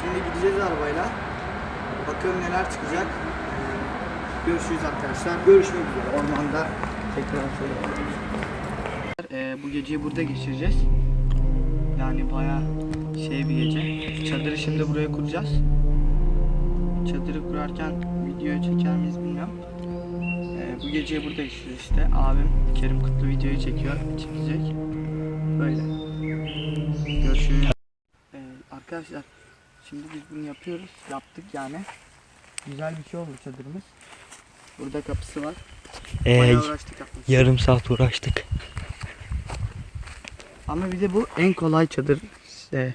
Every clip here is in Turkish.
şimdi gideceğiz arabayla. Bakalım neler çıkacak. Ee, görüşürüz arkadaşlar. Görüşmek üzere ormanda. Tekrar söylüyorum. Ee, bu geceyi burada geçireceğiz. Yani baya şey bir gece. Çadırı şimdi buraya kuracağız. Çadırı kurarken video çeker miyiz bilmiyorum. Ee, bu geceyi burada geçireceğiz işte. Abim Kerim Kutlu videoyu çekiyor. Çekecek. Böyle. Görüşürüz. Ee, arkadaşlar şimdi biz bunu yapıyoruz. Yaptık yani. Güzel bir şey oldu çadırımız. Burada kapısı var. Ee, Bayağı uğraştık yapmak. yarım saat uğraştık. Ama bir de bu en kolay çadır işte,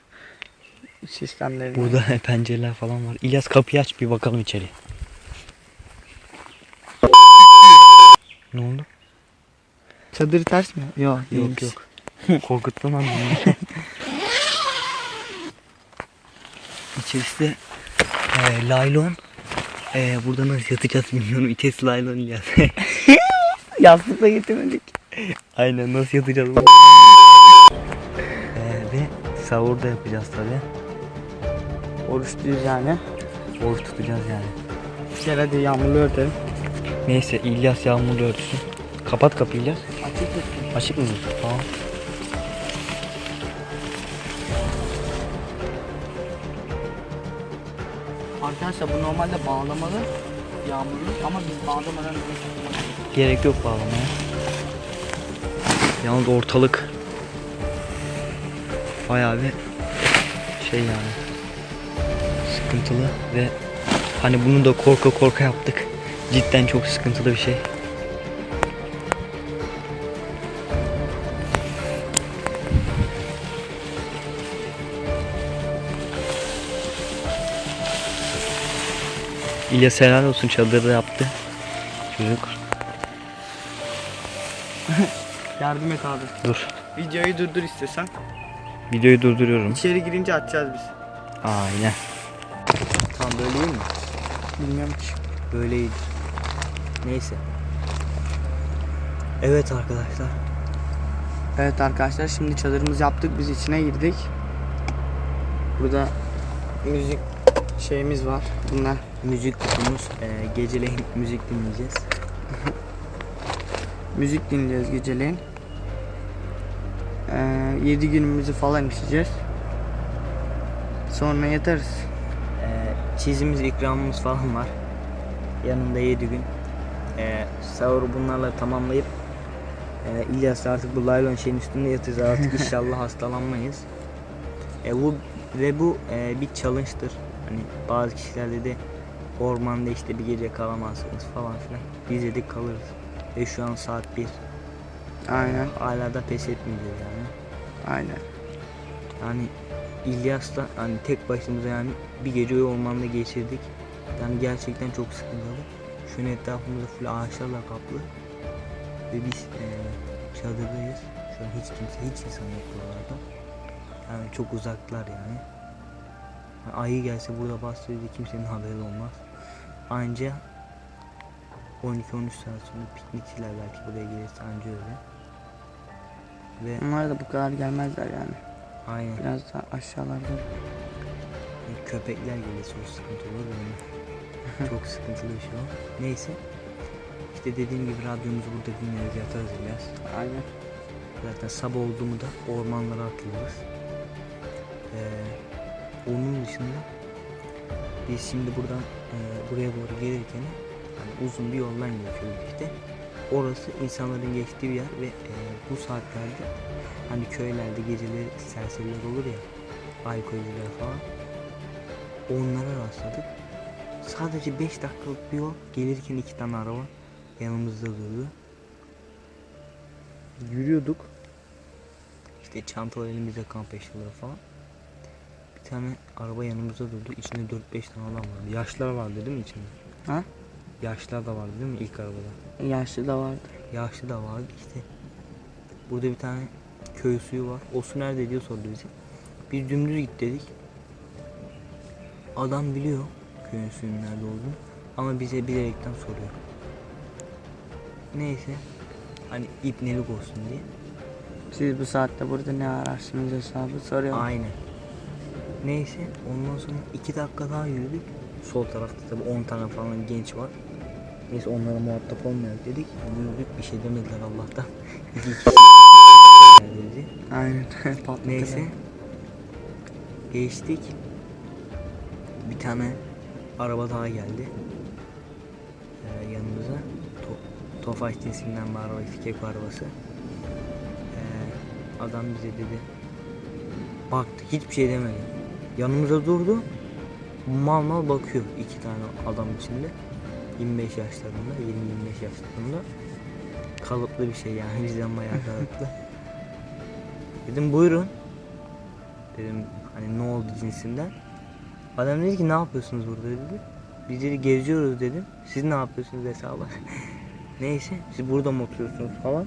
sistemleri. Burada pencereler falan var. İlyas kapıyı aç bir bakalım içeri. Ne oldu? Çadır ters mi? Yok Yok yok. Korkuttun lan beni. İçerisi e, laylon. E, burada nasıl yatacağız bilmiyorum. İçerisi laylon İlyas. Yastık da getirmedik. Aynen nasıl yatacağız? e, ve sahur da yapacağız tabi. Oruçluyuz yani. Oruç tutacağız yani. Gel hadi yağmurlu örtelim. Neyse İlyas yağmurlu örtüsün. Kapat kapıyı İlyas. Açık tutsun. Açık mı? Tamam. Arkadaşlar bu normalde bağlamalı yağmurlu ama biz bağlamadan. Gerek yok bağlamaya. Yalnız ortalık bayağı bir şey yani sıkıntılı ve hani bunu da korka korka yaptık. Cidden çok sıkıntılı bir şey. İlyas helal olsun çadırda yaptı. Çocuk. Yardım et abi. Dur. Videoyu durdur istesen. Videoyu durduruyorum. İçeri girince açacağız biz. Aynen. Tam böyle iyi mi? Bilmiyorum ki. Böyle iyidir. Neyse. Evet arkadaşlar. Evet arkadaşlar şimdi çadırımızı yaptık biz içine girdik. Burada müzik şeyimiz var. Bunlar Müzik kutumuz. Ee, geceleyin müzik dinleyeceğiz. müzik dinleyeceğiz geceleyin. Ee, 7 günümüzü falan içeceğiz. Sonra yatarız. Ee, çizimiz, ikramımız falan var. Yanında 7 gün. Ee, sahuru bunlarla tamamlayıp e, İlyas artık bu laylon şeyin üstünde yatacağız artık inşallah hastalanmayız. E, bu ve bu e, bir challenge'dır. Hani bazı kişilerde de ormanda işte bir gece kalamazsınız falan filan. Biz dedik kalırız. Ve şu an saat 1. Aynen. Hala da pes etmeyeceğiz yani. Aynen. Yani İlyas'la hani tek başımıza yani bir gece ormanda geçirdik. Yani gerçekten çok sıkıntılı. Şu an etrafımızda full ağaçlarla kaplı. Ve biz eee çadırdayız. Şu an hiç kimse, hiç insan yok buralarda. Yani çok uzaklar yani. Ayı gelse burada bastırırdı kimsenin haberi olmaz. Anca 12-13 saat sonra piknikçiler belki buraya gelirse anca öyle. Ve Onlar da bu kadar gelmezler yani. aynen. Biraz daha aşağılarda. Köpekler gelirse o sıkıntı olur yani. Çok sıkıntılı bir şey o. Neyse. İşte dediğim gibi radyomuzu burada dinleriz yatarız biraz. Aynen. Zaten sabah oldu mu da ormanlara atılırız. Ee, onun dışında biz şimdi buradan e, buraya doğru gelirken hani uzun bir yoldan geçiyoruz işte. Orası insanların geçtiği bir yer ve e, bu saatlerde hani köylerde geceleri serseriler olur ya alkolcüler falan onlara rastladık. Sadece 5 dakikalık bir yol gelirken iki tane araba yanımızda durdu. Yürüyorduk. İşte çantalar elimizde kamp eşyaları falan. Tane araba yanımızda durdu. İçinde 4-5 tane adam vardı. Yaşlılar vardı değil mi içinde? Ha? Yaşlılar da vardı değil mi ilk arabada? Yaşlı da vardı. Yaşlı da vardı işte. Burada bir tane köy suyu var. O su nerede diye sordu bize. Biz dümdüz git dedik. Adam biliyor köyün suyun nerede olduğunu. Ama bize bilerekten soruyor. Neyse. Hani ipnelik olsun diye. Siz bu saatte burada ne ararsınız hesabı soruyorum. Aynen. Neyse ondan sonra iki dakika daha yürüdük. Sol tarafta tabi 10 tane falan genç var. Neyse onlara muhatap olmayalım dedik. Yürüdük bir şey demediler Allah'tan. Dedi. Aynen. Patladı. Neyse. Geçtik. Bir tane araba daha geldi. Ee, yanımıza. To- Tofaş cinsinden bir araba, fikek arabası. Ee, adam bize dedi. Baktı, hiçbir şey demedi. Yanımıza durdu. Mal mal bakıyor iki tane adam içinde. 25 yaşlarında, 20-25 yaşlarında. Kalıplı bir şey yani bizden bayağı kalıplı. Dedim buyurun. Dedim hani ne oldu cinsinden. Adam dedi ki ne yapıyorsunuz burada dedi. Biz dedi geziyoruz dedim. Siz ne yapıyorsunuz hesabı. Neyse siz burada mı oturuyorsunuz falan.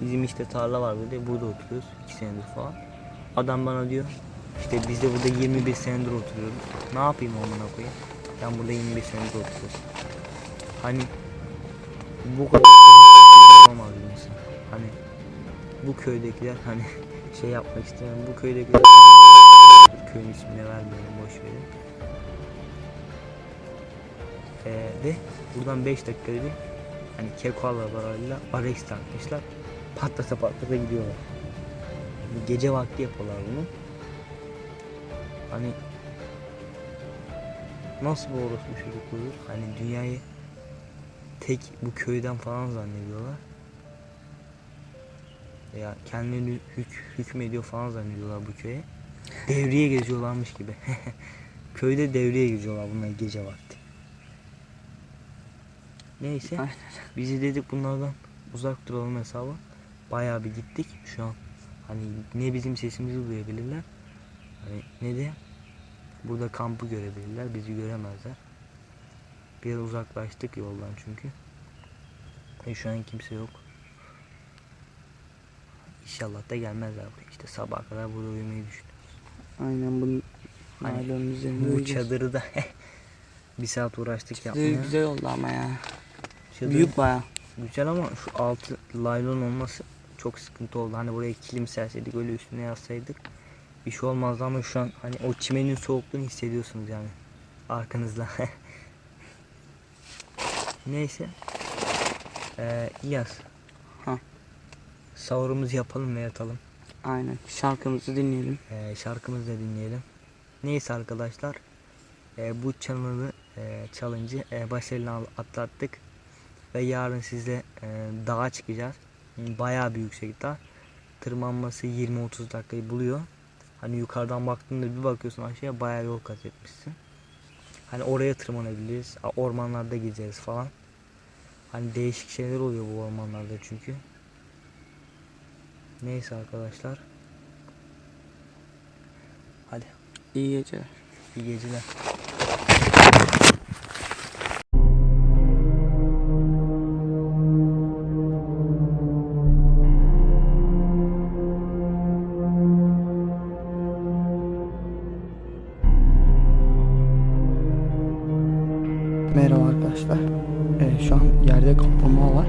Bizim işte tarla var dedi. Burada oturuyoruz. 2 senedir falan. Adam bana diyor işte biz de burada 21 senedir oturuyoruz. Ne yapayım amına koyayım? Ben burada 25 senedir oturuyorum. Hani bu kadar olmaz bir insan. Hani bu köydekiler hani şey yapmak istemiyorum. Bu köydekiler köyün ismini vermeyelim boş verin. Ee, ve buradan 5 dakika bir hani keko arabalarıyla Arex takmışlar. Patlasa patlasa gidiyorlar. Gece vakti yapıyorlar bunu. Hani nasıl bu orospu çocuk olur? Hani dünyayı tek bu köyden falan zannediyorlar. Ya kendini hük, hükmediyor falan zannediyorlar bu köye. Devriye geziyorlarmış gibi. Köyde devriye geziyorlar bunlar gece vakti. Neyse Aynen. bizi dedik bunlardan uzak duralım hesabı. Bayağı bir gittik şu an. Hani ne bizim sesimizi duyabilirler. Hani ne de burada kampı görebilirler. Bizi göremezler. Biraz uzaklaştık yoldan çünkü. E şu an kimse yok. İnşallah da gelmezler buraya. İşte sabaha kadar burada uyumayı düşünüyorum. Aynen bunu Hani üzerinde Bu uyuyacağız. çadırı da bir saat uğraştık Çadır yapmaya. güzel oldu ama ya. Çadır Büyük baya. güzel ama şu altı laylon olması çok sıkıntı oldu. Hani buraya kilim serseydik öyle üstüne yazsaydık bir şey olmazdı ama şu an hani o çimenin soğukluğunu hissediyorsunuz yani arkanızda. Neyse. Ee, yaz. Ha. Sahurumuzu yapalım ve yatalım. Aynen. Şarkımızı dinleyelim. Ee, şarkımızı da dinleyelim. Neyse arkadaşlar. e, bu challenge'ı e, challenge'ı e, başarıyla atlattık. Ve yarın sizle e, dağa çıkacağız. Bayağı bir yüksek dağ. Tırmanması 20-30 dakikayı buluyor. Hani yukarıdan baktığında bir bakıyorsun aşağıya bayağı yol kat etmişsin. Hani oraya tırmanabiliriz. Ormanlarda gezeriz falan. Hani değişik şeyler oluyor bu ormanlarda çünkü. Neyse arkadaşlar. Hadi İyi geceler. iyi geceler. Şu an yerde kaplumbağa var.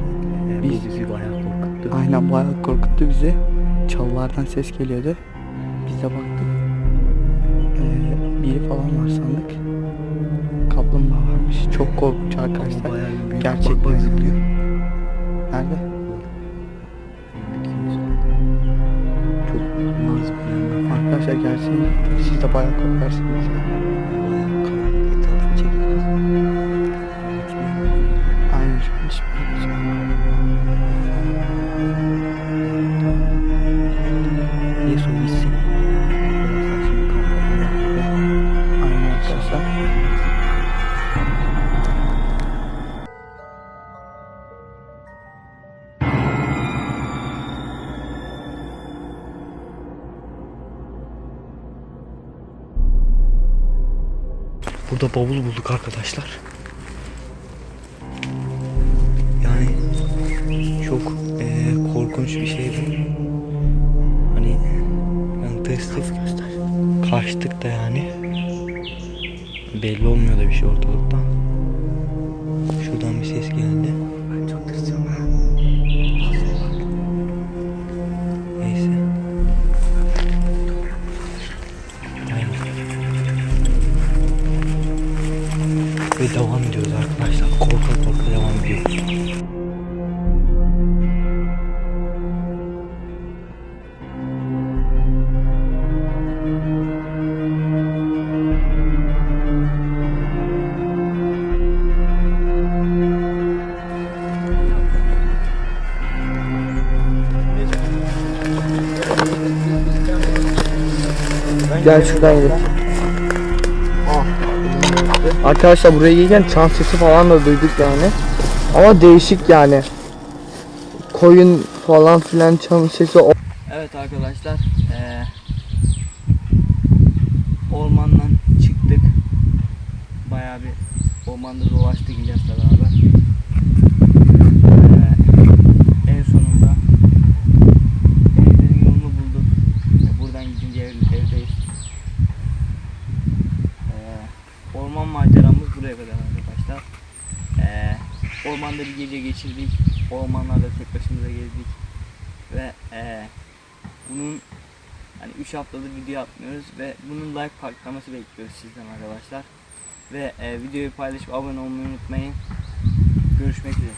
Ee, Biz- bizi bayağı korkuttu. Aynen bayağı korkuttu bizi. Çalılardan ses geliyordu. Biz de baktık. Ee, biri falan var sandık. Kaplumbağa varmış. Çok korkunç arkadaşlar. Gerçekten. Zıplıyor. Nerede? Çok. Arkadaşlar gerçekten siz de bayağı korkarsınız. Bayağı Burada bavul bulduk arkadaşlar. Yani çok eee, korkunç bir şey bu. Hani yani tırstık kaçtık da yani. Belli olmuyor da bir şey ortalıkta. Şuradan bir ses geldi. böyle devam ediyoruz arkadaşlar. Korka korka devam ediyoruz. Gel şuradan gidelim. Ah. Arkadaşlar buraya gelirken çan sesi falan da duyduk yani. Ama değişik yani. Koyun falan filan çan sesi. Evet arkadaşlar eee, ormandan çıktık. Bayağı bir ormanda dolaştık İlyas'la beraber. Eee, en sonunda evlerin yolunu bulduk. E, buradan gidince ev, evdeyiz. Eee, orman maceramız buraya kadar arkadaşlar. Eee, ormanda bir gece geçirdik. Ormanlarda tek başımıza gezdik. Ve eee bunun hani 3 haftadır video atmıyoruz ve bunun like patlaması bekliyoruz sizden arkadaşlar. Ve e, videoyu paylaşıp abone olmayı unutmayın. Görüşmek üzere.